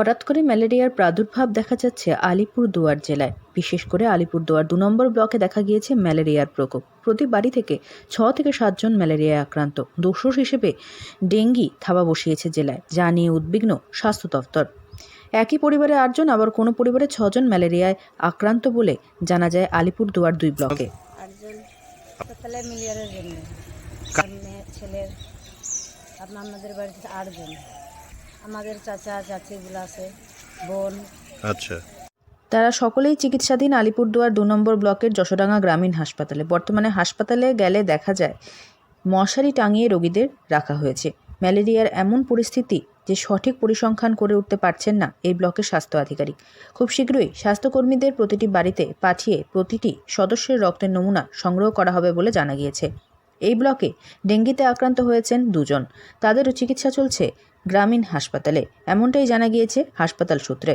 হঠাৎ করে ম্যালেরিয়ার প্রাদুর্ভাব দেখা যাচ্ছে আলিপুরদুয়ার জেলায়। বিশেষ করে আলিপুরদুয়ার দু নম্বর ব্লকে দেখা গিয়েছে ম্যালেরিয়ার প্রকোপ। প্রতি বাড়ি থেকে ছ থেকে সাতজন ম্যালেরিয়ায় আক্রান্ত। দোষর হিসেবে ডেঙ্গি থাবা বসিয়েছে জেলায় যা নিয়ে উদ্বিগ্ন স্বাস্থ্য দফতর একই পরিবারে আটজন আবার কোনো পরিবারে ছজন ম্যালেরিয়ায় আক্রান্ত বলে জানা যায় আলিপুরদুয়ার দুই ব্লকে। ছেলের আপনার আমাদের বাড়িতে আটজন আমাদের চাচা চাচিগুলো আছে বোন। আচ্ছা। তারা সকলেই চিকিৎসাধীন আলিপুরদুয়ার দু নম্বর ব্লকের যশোডাঙ্গা গ্রামীণ হাসপাতালে। বর্তমানে হাসপাতালে গেলে দেখা যায় মশারি টাঙিয়ে রোগীদের রাখা হয়েছে। ম্যালেরিয়ার এমন পরিস্থিতি যে সঠিক পরিসংখ্যান করে উঠতে পারছেন না এই ব্লকের স্বাস্থ্য আধিকারিক। খুব শীঘ্রই স্বাস্থ্যকর্মীদের প্রতিটি বাড়িতে পাঠিয়ে প্রতিটি সদস্যের রক্তের নমুনা সংগ্রহ করা হবে বলে জানা গিয়েছে। এই ব্লকে ডেঙ্গিতে আক্রান্ত হয়েছেন দুজন। তাদেরও চিকিৎসা চলছে গ্রামীণ হাসপাতালে এমনটাই জানা গিয়েছে হাসপাতাল সূত্রে।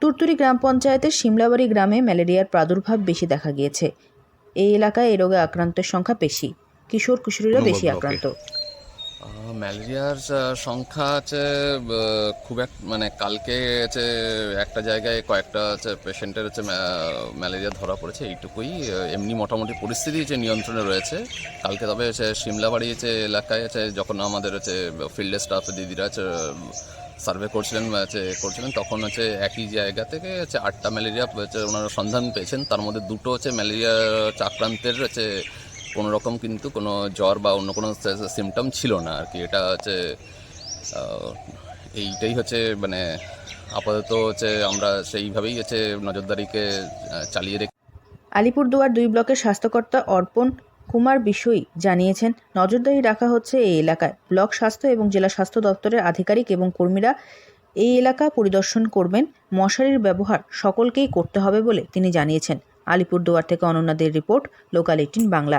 তুরতুরি গ্রাম পঞ্চায়েতের সিমলাবাড়ি গ্রামে ম্যালেরিয়ার প্রাদুর্ভাব বেশি দেখা গিয়েছে। এই এলাকায় এই রোগে আক্রান্তের সংখ্যা বেশি। কিশোর কিশোরীরা বেশি আক্রান্ত। ম্যালেরিয়ার সংখ্যা আছে খুব এক মানে কালকে হচ্ছে একটা জায়গায় কয়েকটা হচ্ছে পেশেন্টের হচ্ছে ম্যালেরিয়া ধরা পড়েছে, এইটুকুই। এমনি মোটামুটি পরিস্থিতি হচ্ছে নিয়ন্ত্রণে রয়েছে। কালকে তবে হচ্ছে সিমলাবাড়ি হচ্ছে এলাকায় হচ্ছে যখন আমাদের হচ্ছে ফিল্ডের স্টাফ দিদিরা হচ্ছে সার্ভে করছিলেন হচ্ছে করছিলেন, তখন হচ্ছে একই জায়গা থেকে হচ্ছে আটটা ম্যালেরিয়া হচ্ছে ওনারা সন্ধান পেয়েছেন। তার মধ্যে দুটো হচ্ছে ম্যালেরিয়া আক্রান্তের হচ্ছে কোনো রকম কিন্তু কোনো জ্বর বা অন্য কোনো সিমটম ছিল না আর কি। এটা হচ্ছে এইটাই হচ্ছে মানে আপাতত হচ্ছে আমরা সেইভাবেই হচ্ছে নজরদারিকে চালিয়ে রেখে আলিপুরদুয়ার দুই ব্লকের স্বাস্থ্যকর্তা অর্পণ কুমার বিষয়ী জানিয়েছেন, নজরদারি রাখা হচ্ছে এই এলাকায়। ব্লক স্বাস্থ্য এবং জেলা স্বাস্থ্য দপ্তরের আধিকারিক এবং কর্মীরা এই এলাকা পরিদর্শন করবেন। মশারির ব্যবহার সকলকেই করতে হবে বলে তিনি জানিয়েছেন। আলিপুরদুয়ার থেকে অনন্যাদের রিপোর্ট লোকাল এইটিন বাংলা।